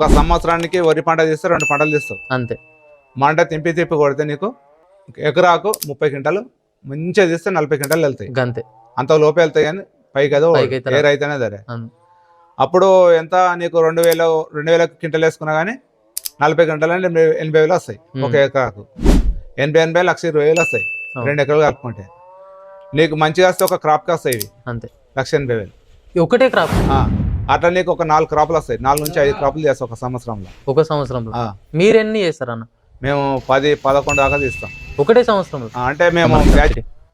ఒక సంవత్సరానికి వరి పంట తీస్తే రెండు పంటలు తీస్తావు అంతే. మంట తింపి తిప్పి కొడితే నీకు ఎకరాకు ముప్పై క్వింటాలు మంచిగా తీస్తే నలభై క్వింటాలు వెళ్తాయి. గంతే. అంత లోపే వెళ్తాయి కానీ పైకి ఏదో అయితే ఏ రైతేనే సరే. అప్పుడు ఎంత నీకు రెండు వేల రెండు వేల క్వింటల్ వేసుకున్నా కానీ నలభై క్వింటల్ అంటే ఎనభై వేలు వస్తాయి. ఒక ఎకరాకు. ఎనభై ఎనభై లక్ష ఇరవై వేలు వస్తాయి. రెండు ఎకరాలు కలుపుకుంటే. నీకు మంచిగా వస్తే ఒక క్రాప్కి వస్తాయి ఇవి. అంతే. లక్ష ఎనభై వేలు. ఒకటే క్రాప్. ఆ, అట్లా నీకు ఒక నాలుగు క్రాపులు వస్తాయి. నాలుగు నుంచి ఐదు క్రాపులు చేస్తావు ఒక సంవత్సరంలో. ఒక సంవత్సరంలో? మీరు ఎన్ని చేస్తారు అన్న? మేము పది పదకొండు దాకా తీస్తాం ఒకటే సంవత్సరంలో? అంటే మేము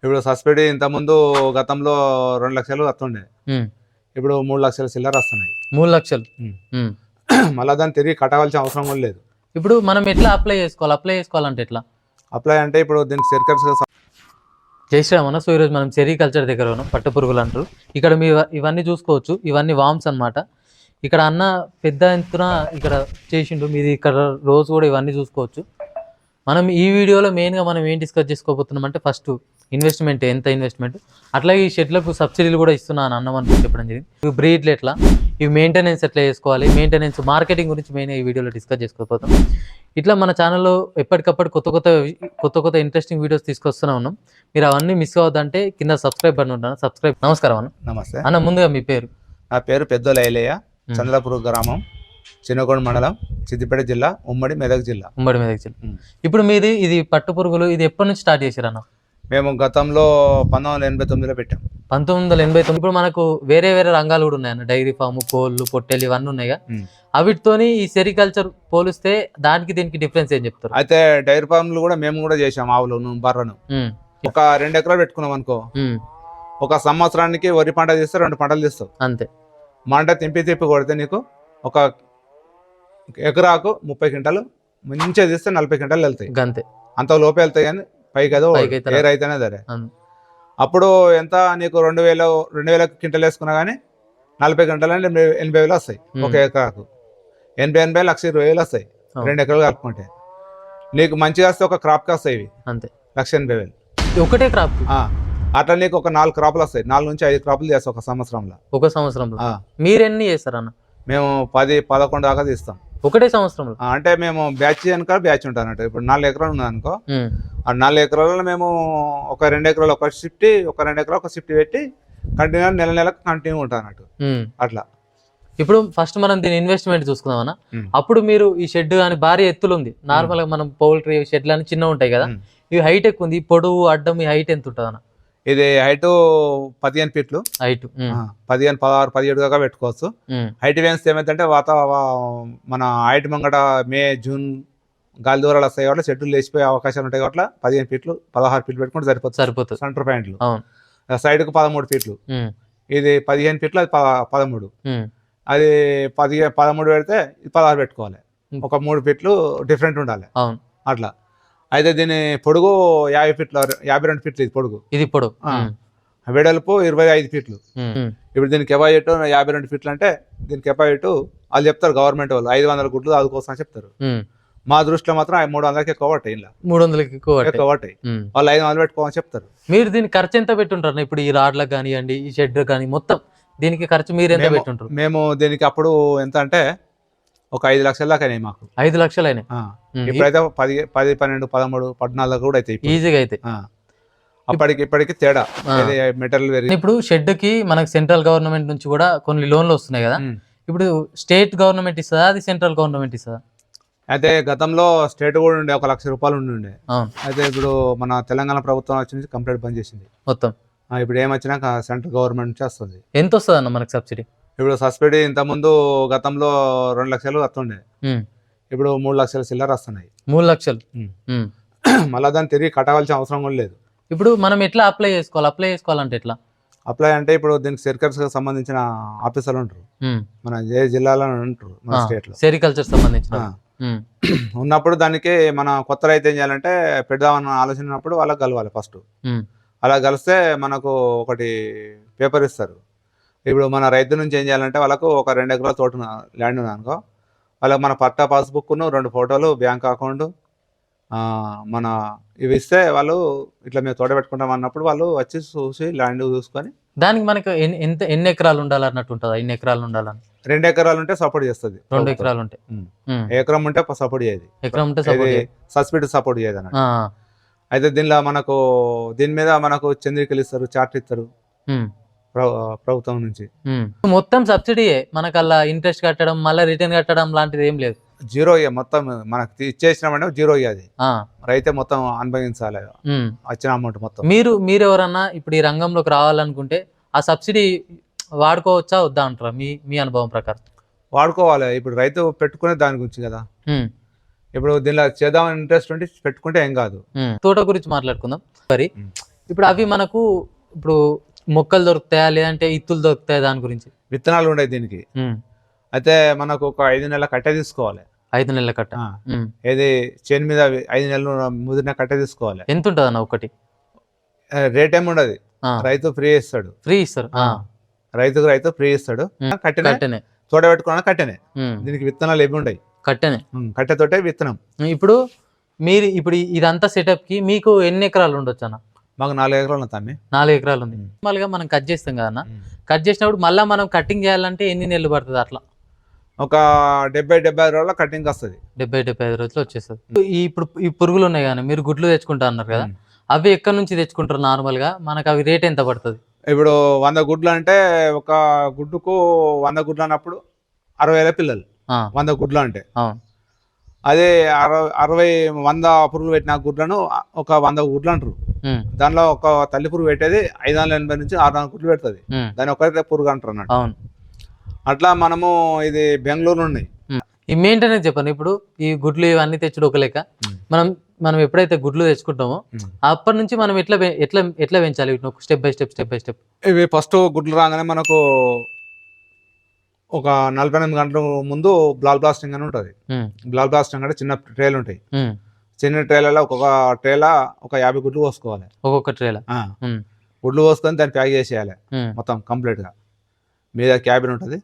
ఇప్పుడు సబ్సిడీ ఇంతకుముందు గతంలో రెండు లక్షలు వస్తుండే. ఇప్పుడు మూడు లక్షల చిల్లర వస్తున్నాయి. మూడు లక్షలు. మళ్ళీ దాన్ని తిరిగి కట్టవలసిన అవసరం కూడా లేదు. ఇప్పుడు మనం ఎట్లా అప్లై చేసుకోవాలి? అప్లై చేసుకోవాలంటే ఎట్లా? అప్లై అంటే ఇప్పుడు దీనికి సర్కర్స్ జై శ్రీరామ్ అన్న సో ఈరోజు మనం సెరికల్చర్ దగ్గర ఉన్నాం పట్టు పురుగులు అంటారు. ఇక్కడ మీ ఇవన్నీ చూసుకోవచ్చు ఇవన్నీ వామ్స్ అన్నమాట. ఇక్కడ అన్న పెద్ద ఎత్తున ఇక్కడ చేసిండు మీది ఇక్కడ రోజు కూడా ఇవన్నీ చూసుకోవచ్చు. మనం ఈ వీడియోలో మెయిన్గా మనం ఏం డిస్కస్ చేసుకోబోతున్నాం అంటే ఫస్ట్ ఇన్వెస్ట్మెంట్ ఎంత ఇన్వెస్ట్మెంట్. అట్లాగే ఈ షెడ్లకు సబ్సిడీలు కూడా ఇస్తున్నాను అన్నం అని చెప్పడం జరిగింది. బ్రీడ్లు ఎట్లా? ఇవి మెయింటెనెన్స్ ఎట్లా చేసుకోవాలి? మెయింటెనెన్స్ మార్కెటింగ్ గురించి మెయిన్ ఈ వీడియోలో డిస్కస్ చేసుకోబోతాం ఇట్లా మన ఛానల్లో ఎప్పటికప్పుడు కొత్త కొత్త కొత్త కొత్త ఇంట్రెస్టింగ్ వీడియోస్ తీసుకొస్తూనే ఉన్నాం. మీరు అవన్నీ మిస్ అవ్వద్దంటే కింద సబ్స్క్రైబ్ బటన్ ఉంటాను సబ్స్క్రైబ్ నమస్కారం అన్న. నమస్తే. అన్న ముందుగా మీ పేరు. నా పేరు పెద్ద లైలయ్య చంద్రపూర్ గ్రామం చిన్నగొండ మండలం సిద్దిపేట జిల్లా ఉమ్మడి మెదక్ జిల్లా. ఉమ్మడి మీద జిల్లా. ఇప్పుడు మీది ఇది పట్టు పురుగులు ఇది ఎప్పటి నుంచి స్టార్ట్ చేశారు అన్న? మేము గతంలో పంతొమ్మిది వందల ఎనభై తొమ్మిదిలో పెట్టాం. పంతొమ్మిది వందల ఎనభై తొమ్మిది ఇప్పుడు మనకు వేరే వేరే రంగాలు కూడా ఉన్నాయి అన్న డైరీ ఫామ్ కోళ్ళు పొట్టెలు ఇవన్నీ ఉన్నాయిగా. అవిటితోని ఈ సెరికల్చర్ పోలిస్తే దానికి దీనికి డిఫరెన్స్ ఏం చెప్తారు? అయితే డైరీ ఫార్మ్లు కూడా మేము కూడా చేసాం ఆవులను బర్రెను. ఒక రెండు ఎకరాలు పెట్టుకున్నాం అనుకో. ఒక సంవత్సరానికి వరి పంట తీస్తే రెండు పంటలు తీస్తావు అంతే. మంట తింపి తిప్పి కొడితే నీకు ఒక ఎకరాకు ముప్పై క్వింటాలు మంచిగా తీస్తే నలభై క్వింటాలు వెళ్తాయి. గంతే. అంత లోపే వెళ్తాయి కానీ పైకి ఏదో అయితే ఏ రైతేనే సరే. అప్పుడు ఎంత నీకు రెండు వేల రెండు వేల క్వింటల్ వేసుకున్నా కానీ నలభై అంటే ఎనభై ఎనభై వేలు వస్తాయి. ఒక ఎకరాకు. ఎనభై ఎనభై లక్ష ఇరవై వేలు వస్తాయి. రెండు ఎకరాలు కలుపుకుంటే. నీకు మంచిగా వస్తే ఒక క్రాప్కి వస్తాయి ఇవి. అంతే. లక్ష ఎనభై వేలు. ఒకటే క్రాప్. అట్లా నీకు ఒక నాలుగు క్రాపులు వస్తాయి. నాలుగు నుంచి ఐదు క్రాపులు చేస్తావు ఒక సంవత్సరంలో. ఒక సంవత్సరంలో. మీరు ఎన్ని చేస్తారు అన్న? మేము పది పదకొండు దాకా తీస్తాం. ఒకటే సంవత్సరంలో. ఆ, అంటే మేము బ్యాచ్ వెనక బ్యాచ్ ఉంటాం అన్నట్టు ఇప్పుడు నాలుగు ఎకరాలు ఉంది అనుకో. ఆ నాలుగు ఎకరాలలో మేము ఒక రెండు ఎకరాలు ఒక షిఫ్ట్ ఒక రెండు ఎకరాలు ఒక షిఫ్ట్ పెట్టి కంటిన్యూ నెల నెలకు కంటిన్యూ ఉంటాం అన్నట్టు. అట్లా. ఇప్పుడు ఫస్ట్ మనం దీని ఇన్వెస్ట్మెంట్ చూసుకుందాం. అప్పుడు మీరు ఈ షెడ్ కానీ భారీ ఎత్తులు ఉంది. నార్మల్గా మనం పౌల్ట్రీ షెడ్లు అని చిన్న ఉంటాయి కదా. ఇవి హైట్ ఎక్కువ ఉంది. పొడవు అడ్డం ఈ హైట్ ఎంత ఉంటుంది అన్న ఇది హైట్ పదిహేను ఫీట్లు. హైట్ పదిహేను పదహారు పదిహేడు దాకా పెట్టుకోవచ్చు. హైట్ వేన్స్ ఏమైందంటే వాత మన హైట్ మంగట మే జూన్ గాలి దూరాలు వస్తాయి కాబట్టి చెట్లు లేచిపోయే అవకాశాలు ఉంటాయి కాబట్టి పదిహేను ఫీట్లు పదహారు ఫీట్లు పెట్టుకుంటే సరిపోతుంది. సరిపోతుంది. సెంటర్ పాయింట్లు అవును. సైడ్కు పదమూడు ఫీట్లు. ఇది పదిహేను ఫీట్లు అది పదమూడు. అది పదిహేను పదమూడు పెడితే పదహారు పెట్టుకోవాలి. ఒక మూడు ఫీట్లు డిఫరెంట్ ఉండాలి. అట్లా. అయితే దీని పొడుగు యాభై ఫీట్ల యాభై రెండు ఫీట్లు ఇది పొడుగు. ఇది పొడవు ఆ. ఉమ్, వెడల్పు ఇరవై ఐదు ఫీట్లు. ఇప్పుడు దీనికి కెపాయిట్ యాభై రెండు ఫీట్లు అంటే దీని కెపాయిట్ వాళ్ళు చెప్తారు గవర్నమెంట్ వాళ్ళు ఐదు వందల గుడ్లు దాదుకోసం అని చెప్తారు. మా దృష్టిలో మాత్రం మూడు వందలకి ఎక్కువ పట్టాయి ఇలా మూడు వందలకి ఎక్కువ. ఎక్కువ పట్టాయి. వాళ్ళు ఐదు వందలు పెట్టుకోమని చెప్తారు. మీరు దీని ఖర్చు ఎంత పెట్టుంటారు? ఇప్పుడు ఈ రాడ్లకు కానివ్వండి ఈ షెడ్ కానీ మొత్తం దీనికి ఖర్చు మీరు ఎంత పెట్టుంటారు? మేము దీనికి అప్పుడు ఎంత అంటే ఒక ఐదు లక్షల దాకా అయినాయి మాకు. ఐదు లక్షలు అయినాయి ఇప్పుడైతే పది పది పన్నెండు పదమూడు పద్నాలుగు కూడా ఇప్పుడు. ఈజీగా అయితే. అప్పటికి ఇప్పటికి తేడా. మెటీరియల్ ఇప్పుడు షెడ్కి మనకి సెంట్రల్ గవర్నమెంట్ నుంచి కూడా కొన్ని లోన్లు వస్తున్నాయి కదా. ఇప్పుడు స్టేట్ గవర్నమెంట్ ఇస్తుందా? అది సెంట్రల్ గవర్నమెంట్ ఇస్తుందా? అయితే గతంలో స్టేట్ కూడా ఉండే ఒక లక్ష రూపాయలు ఉండే అయితే ఇప్పుడు మన తెలంగాణ ప్రభుత్వం వచ్చి కంప్లీట్ బంద్ చేసింది. మొత్తం. ఇప్పుడు ఏమొచ్చినాక సెంట్రల్ గవర్నమెంట్ నుంచి వస్తుంది. ఎంత వస్తుంది అన్న మనకి సబ్సిడీ? ఇప్పుడు సబ్సిడీ ఇంతకుముందు గతంలో రెండు లక్షలు వస్తుండే ఇప్పుడు మూడు లక్షల చిల్లర వస్తున్నాయి. మూడు లక్షలు. మళ్ళీ దాన్ని తిరిగి కట్టవలసిన అవసరం కూడా లేదు. ఇప్పుడు మనం ఎట్లా అప్లై చేసుకోవాలి? అప్లై చేసుకోవాలంటే ఎట్లా? అప్లై అంటే ఇప్పుడు దీనికి సెర్కర్స్ సంబంధించిన ఆఫీసర్లు ఉంటారు. మన ఏ జిల్లాలో ఉంటారు? మన స్టేట్లో. సెరికల్చర్ సంబంధించిన ఉన్నప్పుడు దానికి మన కొత్త రైతు ఏం చేయాలంటే పెడదామన్న ఆలోచన ఉన్నప్పుడు వాళ్ళకి కలవాలి ఫస్ట్ అలా కలిస్తే మనకు ఒకటి పేపర్ ఇస్తారు. ఇప్పుడు మన రైతు నుంచి ఏం చేయాలంటే వాళ్ళకు ఒక రెండు ఎకరాల తోట ల్యాండ్ ఉంది అనుకో వాళ్ళకి మన పట్టా పాస్బుక్ను రెండు ఫోటోలు బ్యాంక్ అకౌంట్ మన ఇవి ఇస్తే వాళ్ళు ఇట్లా మేము తోట పెట్టుకుంటాం అన్నప్పుడు వాళ్ళు వచ్చి చూసి ల్యాండ్ చూసుకొని దానికి మనకు ఎన్ని- ఎంత ఎన్ని ఎకరాలు ఉండాలి అన్నట్టు ఉంటుందా? ఎన్ని ఎకరాలు ఉండాలని. రెండు ఎకరాలు ఉంటే సపోర్ట్ చేస్తుంది. రెండు ఎకరాలు. ఉమ్. ఎకరం ఉంటే సపోర్ట్ చేయదు. ఎకరం ఉంటే ఇది సపోర్ట్ చేయదు అన్నట్టు. అయితే దీనిలో మనకు దీని మీద మనకు చంద్రికలు ఇస్తారు చార్ట్ ఇస్తారు. ప్రభుత్వం నుంచి. మొత్తం సబ్సిడీయే మనకు అలా ఇంట్రెస్ట్ కట్టడం మళ్ళీ రిటర్న్ కట్టడం లాంటిది ఏం లేదు. జీరో మొత్తం మనకు ఇచ్చేసినామంటే జీరో ఆ, రైతే మొత్తం అనుభవించాలి. వచ్చిన అమౌంట్ మొత్తం. మీరు మీరు ఎవరన్నా ఇప్పుడు ఈ రంగంలోకి రావాలనుకుంటే ఆ సబ్సిడీ వాడుకోవచ్చా వద్దా అంటారా? మీ మీ అనుభవం ప్రకారం. వాడుకోవాలి. ఇప్పుడు రైతు పెట్టుకునే దాని గురించి కదా. ఇప్పుడు దీనిలో చేద్దామని ఇంట్రెస్ట్ ఉంటే పెట్టుకుంటే ఏం కాదు. తోట గురించి మాట్లాడుకుందాం. మరి. ఇప్పుడు అవి మనకు ఇప్పుడు మొక్కలు దొరుకుతాయా? లేదంటే ఇత్తులు దొరుకుతాయా దాని గురించి? విత్తనాలు ఉన్నాయి దీనికి. అయితే మనకు ఒక ఐదు నెలల కట్టె తీసుకోవాలి. ఐదు నెలల కట్ట. ఏది చేను మీద ఐదు నెలలు ముదిరిన కట్టె తీసుకోవాలి. ఎంత ఉంటుంది అన్న ఒకటి రేట్ ఏమి ఉండదు. రైతు ఫ్రీ ఇస్తాడు. ఫ్రీ ఇస్తారు. రైతుకు రైతు ఫ్రీ ఇస్తాడు. కట్టెనే. కట్టెనే. తోట పెట్టుకున్నా కట్టెనే. దీనికి విత్తనాలు ఏమి ఉండవు కట్టెనే. కట్టెతోటే విత్తనం. ఇప్పుడు మీరు ఇప్పుడు ఇదంతా సెటప్కి మీకు ఎన్ని ఎకరాలు ఉండొచ్చు అన్న మాకు నాలుగు ఎకరాలు ఉంది తమ్మి. నాలుగు ఎకరాలు ఉంది. నార్మల్గా మనం కట్ చేస్తాం కదా కట్ చేసినప్పుడు మళ్ళీ మనం కటింగ్ చేయాలంటే ఎన్ని నెలలు పడుతుంది అట్లా? ఒక డెబ్బై డెబ్బై ఐదు రోజుల కటింగ్ వస్తుంది. డెబ్బై డెబ్బై ఐదు రోజులు వచ్చేస్తుంది. ఈ ఇప్పుడు ఈ పురుగులు ఉన్నాయి కానీ మీరు గుడ్లు తెచ్చుకుంటా అన్నారు కదా. అవి ఎక్కడి నుంచి తెచ్చుకుంటారు నార్మల్గా? మనకు అవి రేట్ ఎంత పడుతుంది? ఇప్పుడు వంద గుడ్లు అంటే ఒక గుడ్డుకు వంద గుడ్లు అన్నప్పుడు అరవై వేల పిల్లలు. వంద గుడ్లు అంటే. అదే అరవై అరవై వంద పురుగులు పెట్టిన గుడ్లను ఒక వంద గుడ్లు అంటారు. దానిలో ఒక తల్లి పురుగు పెట్టేది ఐదు వందల ఎనభై నుంచి ఆరు వందల గుడ్లు పెడుతుంది. దాని ఒకటే పురుగు అంటారు అన్నట్టు. అవును. అట్లా మనము ఇది బెంగళూరు ఉమ్. ఈ మెయింటెనెన్స్ చెప్పండి ఇప్పుడు ఈ గుడ్లు ఇవన్నీ తెచ్చుడు ఒక లెక్క. మనం మనం ఎప్పుడైతే గుడ్లు తెచ్చుకుంటామో. అప్పటి నుంచి మనం ఎట్లా ఎట్లా ఎట్లా పెంచాలి step by step step by step ఇవి ఫస్ట్ గుడ్లు రాగానే మనకు ఒక నలభై ఎనిమిది గంటల ముందు బ్లాల్ బ్లాస్టింగ్ అని ఉంటుంది. బ్లాల్ బ్లాస్టింగ్ అంటే చిన్న ట్రేలు ఉంటాయి. చిన్న ట్రేలలో ఒక్కొక్క ట్రేలా ఒక యాభై గుడ్లు పోసుకోవాలి. ఒక్కొక్క ట్రేల. గుడ్లు పోసుకొని దాన్ని ప్యాక్ చేసేయాలి. మొత్తం కంప్లీట్గా. మీద క్యాబిన్ ఉంటుంది.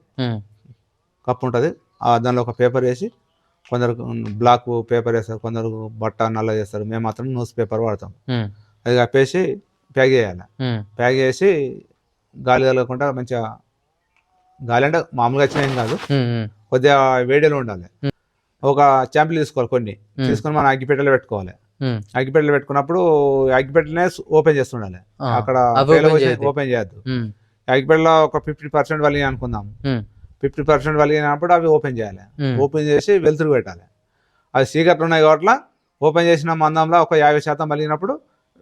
కప్ ఉంటుంది. దానిలో ఒక పేపర్ వేసి కొందరు బ్లాక్ పేపర్ వేస్తారు కొందరు బట్ట నల్ల చేస్తారు. మేము మాత్రం న్యూస్ పేపర్ వాడతాం. అది కప్పేసి ప్యాక్ చేయాలి. ప్యాక్ చేసి గాలి తగలకుండా మంచిగా గాలి అంటే మామూలుగా వచ్చిన ఏం కాదు. కొద్దిగా వేడిలో ఉండాలి. ఒక చాంపిల్ తీసుకోవాలి కొన్ని. తీసుకొని మనం అగ్గిపెట్టెలో పెట్టుకోవాలి. అగ్గిపెట్టెలో పెట్టుకున్నప్పుడు అగ్గిపెట్టెలనే ఓపెన్ చేస్తుండాలి. అక్కడ. ఓపెన్ చేయొద్దు. అగ్గిపెట్టెలో ఒక ఫిఫ్టీ పర్సెంట్ వలిగి అనుకుందాం. ఫిఫ్టీ పర్సెంట్ వలిగినప్పుడు అవి ఓపెన్ చేయాలి. ఓపెన్ చేసి వెలుతురు పెట్టాలి. అది సీకట్లు ఉన్నాయి కాబట్టి ఓపెన్ చేసిన మందంలో ఒక యాభై శాతం మలిగినప్పుడు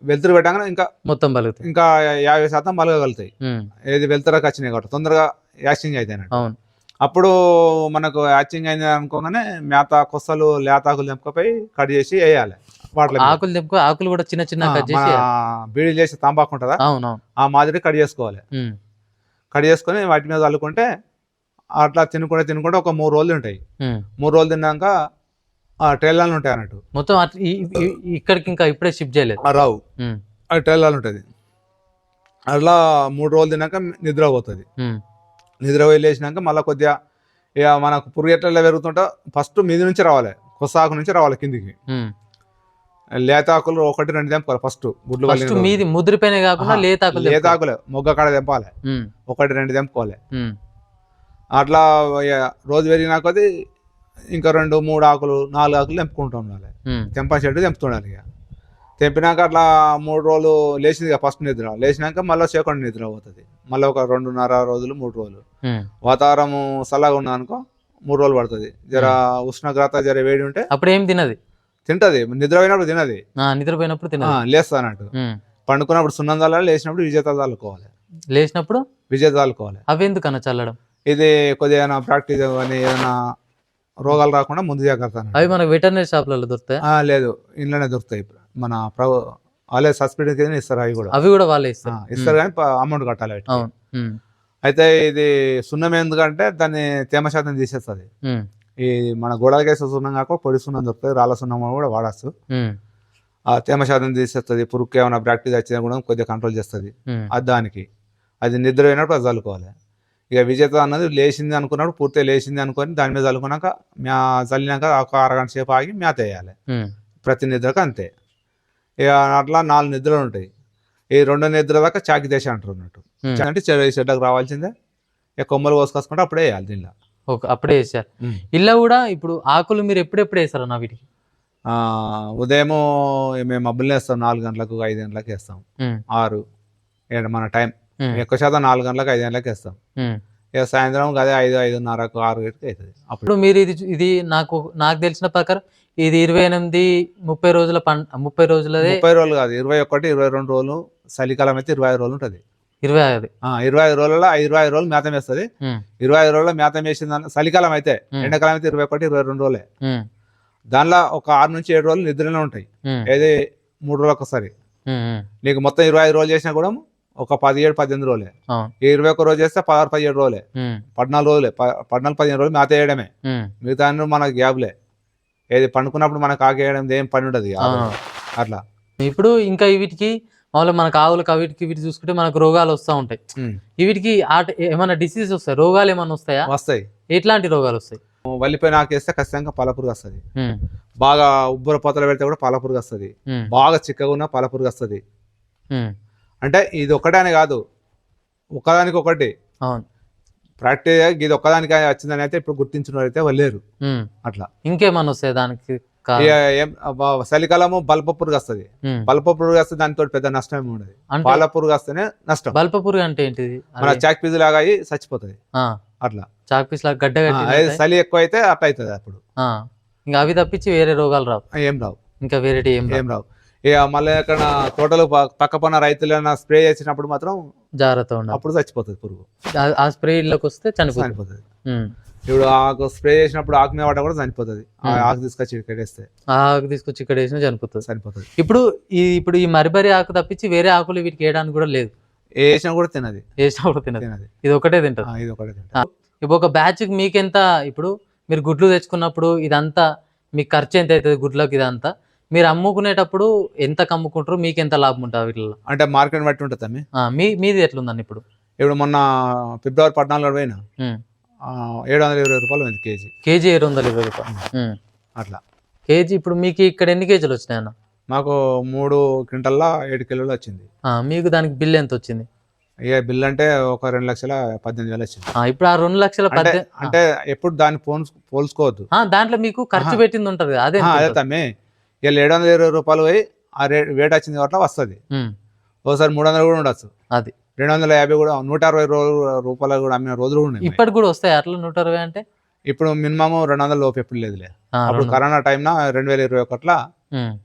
వెలుతురు పెట్టగానే ఇంకా మొత్తం పలుకుతాయి. ఇంకా యాభై శాతం మలగలుగుతాయి ఉమ్, ఏది వెలుతురకు వచ్చినాయి కాబట్టి తొందరగా యాక్సింగ్ అవుతాయి అన్నట్టు. అవును. అప్పుడు మనకు యాచింగ్ అయింది అనుకోగానే మేత కొස්සలు లేతాకులు తెంపకపోయి కట్ చేసి వేయాలి. వాటిలో ఆకులు తెంపుకో ఆకులు కూడా చిన్న చిన్న కట్ చేసి బీడీ చేసి తంబాకు ఉంటుందా? అవును ఆ మాదిరి కట్ చేసుకోవాలి. కట్ చేసుకొని వాటి మీద చల్లుకుంటే అట్లా తినుకుంటే తినుకుంటే ఒక మూడు రోజులు ఉంటాయి. మూడు రోజులు తిన్నాక ఆ ట్రైలర్లు ఉంటాయి అన్నట్టు. మొత్తం ఇక్కడికి ఇంకా ఇప్పుడే షిఫ్ట్ చేయలేదు. రావు. ఉమ్, ఆ ట్రైలర్లు ఉంటుంది అట్లా మూడు రోజులు తిన్నాక నిద్ర పోతుంది. నిద్ర పోయి లేచినాక మళ్ళీ కొద్దిగా ఇక మనకు పురుగు ఎట్లా పెరుగుతుంటో ఫస్ట్ మీది నుంచి రావాలి. కొసాకు నుంచి రావాలి కిందికి. లేతాకులు ఒకటి రెండు తెంపుకోవాలి ఫస్ట్. గుడ్లు. మీది ముదిరిపోయిన కాకుండా ఆహా, లేత ఆకులు తెంపుకో. లేతాకులే మొగ్గ కాడ తెంపాలి. ఒకటి రెండు తెంపుకోవాలి. అట్లా రోజు పెరిగినా కొద్దీ ఇంకా రెండు మూడు ఆకులు నాలుగు ఆకులు తెంపుకుంటూ ఉండాలి. తెంప చెట్టు తెంపుతుండాలి ఇక. తెంపినాక అట్లా మూడు రోజులు లేచింది ఇక ఫస్ట్ నిద్ర. లేచినాక మళ్ళీ సెకండ్ నిద్ర పోతుంది. మళ్ళీ ఒక రెండున్నర రోజులు మూడు రోజులు. వాతావరణం చల్లగా ఉన్నా అనుకో మూడు రోజులు పడుతుంది. జర ఉష్ణోగ్రత జర వేడి ఉంటే అప్పుడు ఏం తినది? తింటది. తినది. నిద్రపోయినప్పుడు తినది. లేస్తా అన్నట్టు. ఉమ్. పండుకున్నప్పుడు సున్నం చల్లాలి లేచినప్పుడు విజేత చల్లుకోవాలి. లేచినప్పుడు? విజేత చల్లుకోవాలి. అవి ఎందుకన్నా చల్లడం? ఇది కొద్దిగా ప్రాక్టీస్ కానీ ఏదైనా రోగాలు రాకుండా ముందు జాగ్రత్త. అవి మనకు వెటర్నరీ షాప్లలో దొరుకుతాయి? ఆ, లేదు. ఇంట్లోనే దొరుకుతాయి. మన ప్రభు వాళ్ళే సబ్సిడీ కింద ఇస్తారు అవి కూడా. అవి కూడా వాళ్ళే ఇస్తారు. ఇస్తారు కానీ అమౌంట్ కట్టాలి అయితే ఇది సున్నం ఎందుకంటే దాన్ని తేమ శాతం తీసేస్తుంది. ఈ మన గోడలకేసే సున్నం కాక పొడి సున్నం దొరుకుతుంది రాళ్ళ సున్నం కూడా వాడచ్చు. ఆ తేమ శాతం తీసేస్తుంది. పురుక్కి ఏమైనా ప్రాక్టీస్ వచ్చినా కూడా కొద్దిగా కంట్రోల్ చేస్తుంది. అది దానికి. అది నిద్ర అయినప్పుడు అది చల్లుకోవాలి ఇక విజేత అన్నది లేచింది అనుకున్నప్పుడు పూర్తిగా లేచింది అనుకొని దాని మీద చల్లుకున్నాక మ్యా చల్లినాక ఒక అరగంట సేపు ఆగి మేత వేయాలి ప్రతి నిద్రకు అంతే. ఇక అట్లా నాలుగు నిద్రలు ఉంటాయి. ఈ రెండో నిద్ర దాకా చాకి దేశ అంటారు అన్నట్టు. అంటే చెడు చెడ్డకు రావాల్సిందే. ఇక కొమ్మలు కోసుకొసుకుంటే అప్పుడే వేయాలి దీనిలో. ఒక అప్పుడే వేసారు ఇలా కూడా ఇప్పుడు ఆకులు మీరు ఎప్పుడెప్పుడు వేస్తారు అన్న వీటికి? ఆ, ఉదయము మేము మబ్బులు వేస్తాం నాలుగు గంటలకు ఐదు గంటలకు వేస్తాం. ఆరు ఏడు మన టైం. ఎక్కువ శాతం నాలుగు గంటలకు ఐదు గంటలకు వేస్తాం. ఇక సాయంత్రం అదే ఐదు ఐదున్నరకు ఆరు గంటలకు అవుతుంది అప్పుడు మీరు ఇది ఇది నాకు నాకు తెలిసిన ప్రకారం ఇది ఇరవై ఎనిమిది ముప్పై రోజుల పం ముప్పై రోజులదే ముప్పై రోజులు కాదు ఇరవై ఒకటి ఇరవై రెండు రోజులు చలికాలం అయితే ఇరవై ఐదు రోజులు ఉంటుంది. ఇరవై ఐదు. ఇరవై ఐదు రోజులలో ఇరవై ఐదు రోజులు మేతం వేస్తుంది. ఇరవై ఐదు రోజుల్లో మేతం వేసింది చలికాలం అయితే. ఎండాకాలం అయితే ఇరవై ఒకటి ఇరవై రెండు రోజులే. దానిలో ఒక ఆరు నుంచి ఏడు రోజులు నిద్రలో ఉంటాయి. ఏది మూడు రోజులకు ఒకసారి. నీకు మొత్తం ఇరవై ఐదు రోజులు చేసినా కూడా ఒక పదిహేడు పద్దెనిమిది రోజులే. ఇరవై ఒక్క రోజు చేస్తే పదహారు పదిహేడు రోజులే. పద్నాలుగు రోజులే. పద్నాలుగు పదిహేను రోజులు మేత వేయడమే. మిగతా మనకు గ్యాప్లే. ఏది పండుకున్నప్పుడు మనకు ఆకేయడం ఏం పని ఉండదు. అట్లా. ఇప్పుడు ఇంకా వీటికి మామూలుగా మనకు ఆవులకు వీటికి వీటి చూసుకుంటే మనకు రోగాలు వస్తూ ఉంటాయి. వీటికి ఏమైనా డిసీజ్ వస్తాయి? రోగాలు ఏమైనా వస్తాయా? వస్తాయి. ఎట్లాంటి రోగాలు వస్తాయి? వల్లిపోయి నాకేస్తే ఖచ్చితంగా పాలపురుగు వస్తుంది. బాగా ఉబ్బర పోతలు పెడితే కూడా పాలపురుగు వస్తుంది. బాగా చిక్కగా ఉన్న పాలపురుగు వస్తుంది. అంటే ఇది ఒకటే అని కాదు. ఒకదానికి ఒకటి. అవును. ప్రాక్టీస్ ఇది ఒక్కదానికి వచ్చిందని అయితే ఇప్పుడు గుర్తించిన అయితే ఉమ్. అట్లా. ఇంకేమన్నా వస్తాయి దానికి చలికాలము బల్ప పురుగు వస్తుంది. బల్ప పురుగు వస్తే దానితో పెద్ద నష్టం ఏమి ఉండదు. పాల పురుగు వస్తేనే నష్టం. బల్ప పురుగు అంటే ఏంటిది? మన చాక్ పీజు లాగా అయ్యి చచ్చిపోతుంది. అట్లా. చాక్ పీస్ లాగా గడ్డ చలి ఎక్కువ అయితే అట్లా అవుతుంది అప్పుడు. ఇంకా అవి తప్పించి వేరే రోగాలు రావు. ఏం రావు. ఇంకా ఏం రావు. ఏం రావు. ఇక మళ్ళీ ఎక్కడ తోటలు పక్క పన్న రైతులైనా స్ప్రే చేసినప్పుడు మాత్రం జాగ్రత్త ఉండాలి. అప్పుడు చచ్చిపోతుంది పురుగు. ఆ- స్ప్రే ఇళ్ళకి వస్తే చనిపోతుంది. ఇప్పుడు ఆకు స్ప్రే చేసినప్పుడు ఆకు మీద పడ్డా కూడా చనిపోతుంది. ఆకు తీసుకొచ్చి ఇక్కడ వేస్తే. ఆకు తీసుకొచ్చి ఇక్కడ వేసినా చనిపోతుంది. చనిపోతుంది. ఇప్పుడు ఈ ఇప్పుడు ఈ మరిబరి ఆకు తప్పించి వేరే ఆకులు వీటికి వేయడానికి కూడా లేదు. వేసినా కూడా తినది. వేసినా కూడా తినదు. తినది. ఇది ఒకటే తింటది. ఇది ఒకటే తింటది. ఇప్పుడు ఒక బ్యాచ్కి మీకెంత ఇప్పుడు మీరు గుడ్లు తెచ్చుకున్నప్పుడు ఇదంతా మీకు ఖర్చు ఎంత అవుతుంది గుడ్లకి ఇదంతా? మీరు అమ్ముకునేటప్పుడు ఎంత అమ్ముకుంటారు మీకు ఎంత లాభం ఉంటుంది వీటిలో? అంటే మార్కెట్ బట్టి ఉంటుంది మీ మీది ఎట్లుందండి ఇప్పుడు? ఇప్పుడు మొన్న ఫిబ్రవరి పద్నాలుగు పోయినా. ఏడు వందల ఇరవై రూపాయలు ఉంది కేజీ. కేజీ ఏడు వందల ఇరవై రూపాయలు. అట్లా. కేజీ ఇప్పుడు మీకు ఇక్కడ ఎన్ని కేజీలు వచ్చినాయి అన్న? మాకు మూడు క్వింటల్లా ఏడు కిలోలు వచ్చింది. మీకు దానికి బిల్ ఎంత వచ్చింది? ఇక బిల్ అంటే ఒక రెండు లక్షల పద్దెనిమిది వేలు వచ్చింది. ఇప్పుడు ఆ రెండు లక్షల అంటే ఎప్పుడు దాన్ని పోల్చుకోవద్దు. దాంట్లో మీకు ఖర్చు. పెట్టింది ఉంటుంది అదే అదే? తమ్మి. ఇక ఏడు వందల ఇరవై రూపాయలు పోయి ఆ రేట్ వేట్ వచ్చింది కాబట్టి వస్తుంది. ఒకసారి మూడు వందలు కూడా ఉండొచ్చు. అది. రెండు వందల యాభై కూడా నూట అరవై రూపాయలు కూడా అమ్మిన రోజులు కూడా ఇప్పటికి కూడా వస్తాయి? అట్లా నూట అరవై అంటే? ఇప్పుడు మినిమం రెండు వందల లోపు ఎప్పుడు లేదులే. అప్పుడు. కరోనా టైంన రెండు వేల ఇరవై ఒకట్లా.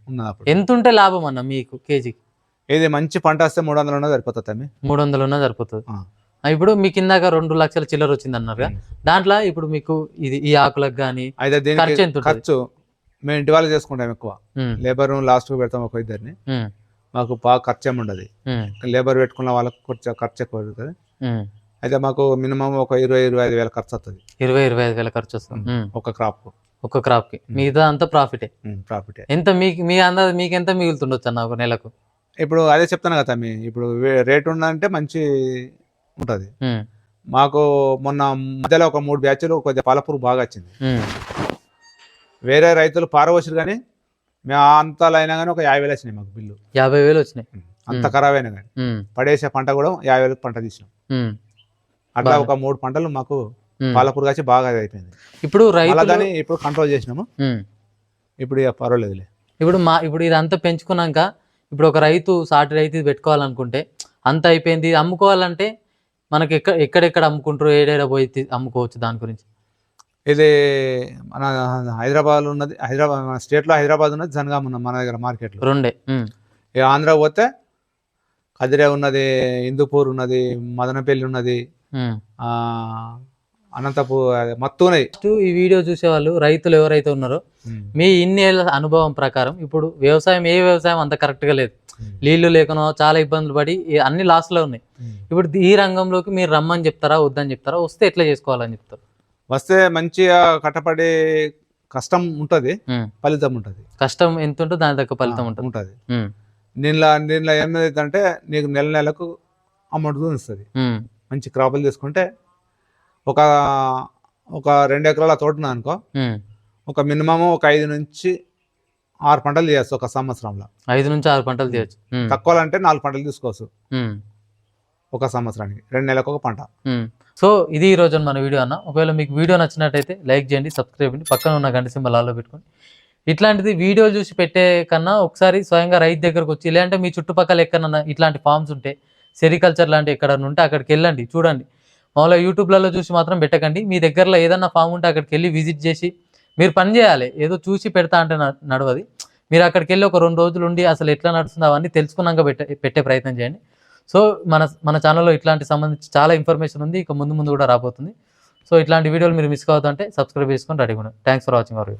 ఉన్నది అప్పుడు. ఎంత ఉంటే లాభం అన్న మీకు కేజీకి? ఇది మంచి పంట వస్తే మూడు వందలు ఉన్నది సరిపోతుంది తమ్మి మూడు వందలు ఉన్నా సరిపోతుంది. ఇప్పుడు మీకు ఇందాక రెండు లక్షల చిల్లర వచ్చింది అన్నారు దాంట్లో ఇప్పుడు మీకు ఇది ఈ ఆకులకు కానీ ఖర్చు మేము ఇంటి వాళ్ళు చేసుకుంటాం ఎక్కువ. లేబర్ లాస్ట్ పెడతాం ఒక ఇద్దరిని. మాకు బాగా ఖర్చు ఏమి ఉండదు. లేబర్ పెట్టుకున్న వాళ్ళకి కొంచెం ఖర్చు ఎక్కువ అవుతుంది అయితే మాకు మినిమం ఒక ఇరవై ఇరవై ఐదు వేల ఖర్చు వస్తుంది. ఇరవై ఇరవై ఐదు వేల ఖర్చు వస్తుంది. ఒక క్రాప్ ఒక్క క్రాప్కి. మిగతా అంతా ప్రాఫిటే ప్రాఫిట్ ఎంత మీకు మీ అందాజ మీకు ఎంత మిగులుతుండొచ్చు అన్న ఒక నెలకు? ఇప్పుడు అదే చెప్తాను కదా మీ ఇప్పుడు రేట్ ఉందంటే మంచి ఉంటుంది. మాకు మొన్న మధ్యలో ఒక మూడు బ్యాచ్లు కొద్దిగా పాలపూరు బాగా వచ్చింది. వేరే రైతులు పారవచ్చారు కానీ మేము అంతలో అయినా కానీ ఒక యాభై వేలు వచ్చినాయి మాకు బిల్లు. యాభై వేలు వచ్చినాయి. అంత ఖరాబ్ అయినా కానీ పడేసే పంట కూడా యాభై వేలకు పంట తీసినాం. అట్లా. ఒక మూడు పంటలు మాకు. పాలపూరు వచ్చి బాగా అయిపోయింది. ఇప్పుడు దాన్ని ఇప్పుడు కంట్రోల్ చేసినాము. ఇప్పుడు ఇక పర్వాలేదులే. ఇప్పుడు మా ఇప్పుడు ఇదంతా పెంచుకున్నాక ఇప్పుడు ఒక రైతు సాటి రైతు పెట్టుకోవాలనుకుంటే అంత అయిపోయింది. అమ్ముకోవాలంటే మనకి ఎక్కడ ఎక్కడెక్కడ అమ్ముకుంటారు ఏడేడ పోయి అమ్ముకోవచ్చు దాని గురించి. ఇది మన హైదరాబాద్ ఉన్నది హైదరాబాద్ మన స్టేట్లో హైదరాబాద్ ఉన్నది జనగాం ఉన్నది మన దగ్గర మార్కెట్లో. రెండే ఇక ఆంధ్ర పోతే కదిరే ఉన్నది హిందూపూర్ ఉన్నది మదనపల్లి ఉన్నది అనంతపూర్ మత్తు ఫస్ట్ ఈ వీడియో చూసే వాళ్ళు రైతులు ఎవరైతే ఉన్నారో మీ ఇన్ని ఏళ్ళ అనుభవం ప్రకారం ఇప్పుడు వ్యవసాయం ఏ వ్యవసాయం అంత కరెక్ట్గా లేదు. నీళ్ళు లేకనో చాలా ఇబ్బందులు పడి అన్ని లాస్లో ఉన్నాయి. ఇప్పుడు ఈ రంగంలోకి మీరు రమ్మని చెప్తారా వద్దని చెప్తారా వస్తే ఎట్లా చేసుకోవాలని చెప్తారు? వస్తే మంచిగా కట్టపడి కష్టం ఉంటుంది. ఫలితం ఉంటుంది. కష్టం ఎంత ఉంటుందో దాని దగ్గర ఫలితం ఉంటుంది. ఉంటుంది. దీనిలో దీనిలో ఏమైందంటే నీకు నెల నెలకు అమౌంట్ ఇస్తుంది మంచి క్రాపులు తీసుకుంటే ఒక ఒక రెండు ఎకరాల తోట ఉన్నది అనుకో. ఒక మినిమం ఒక ఐదు నుంచి ఆరు పంటలు చేయొచ్చు ఒక సంవత్సరంలో. ఐదు నుంచి ఆరు పంటలు తీయచ్చు. ఉమ్, తక్కువ అంటే నాలుగు పంటలు తీసుకోవచ్చు. ఒక సంవత్సరానికి రెండు నెలలకు ఒక పంట. సో ఇది ఈ రోజు మన వీడియో అన్న. ఒకవేళ మీకు వీడియో నచ్చినట్టయితే లైక్ చేయండి సబ్స్క్రైబ్ చేయండి పక్కన ఉన్న గంట సింబల్ ఆల్లో పెట్టుకోండి. ఇట్లాంటిది వీడియో చూసి పెట్టే కన్నా ఒకసారి స్వయంగా రైతు దగ్గరకు వచ్చి లేదంటే మీ చుట్టుపక్కల ఎక్కడన్నా ఇట్లాంటి ఫామ్స్ ఉంటే సెరికల్చర్ లాంటి ఎక్కడ ఉంటే అక్కడికి వెళ్ళండి చూడండి. మామూలుగా యూట్యూబ్లలో చూసి మాత్రం పెట్టకండి. మీ దగ్గరలో ఏదన్నా ఫామ్ ఉంటే అక్కడికి వెళ్ళి విజిట్ చేసి మీరు పని చేయాలి. ఏదో చూసి పెడతా అంటే న- నడవది. మీరు అక్కడికి వెళ్ళి ఒక రెండు రోజులు ఉండి అసలు ఎట్లా నడుస్తుందో అవన్నీ తెలుసుకున్నాక పెట్టే పెట్టే ప్రయత్నం చేయండి. సో మన మన ఛానల్లో ఇట్లాంటి సంబంధించి చాలా ఇన్ఫర్మేషన్ ఉంది. ఇక ముందు ముందు కూడా రాబోతుంది. సో ఇట్లాంటి వీడియోలు మీరు మిస్ కావద్దంటే సబ్స్క్రైబ్ చేసుకొని రెడీగా ఉండండి. Thanks for watching our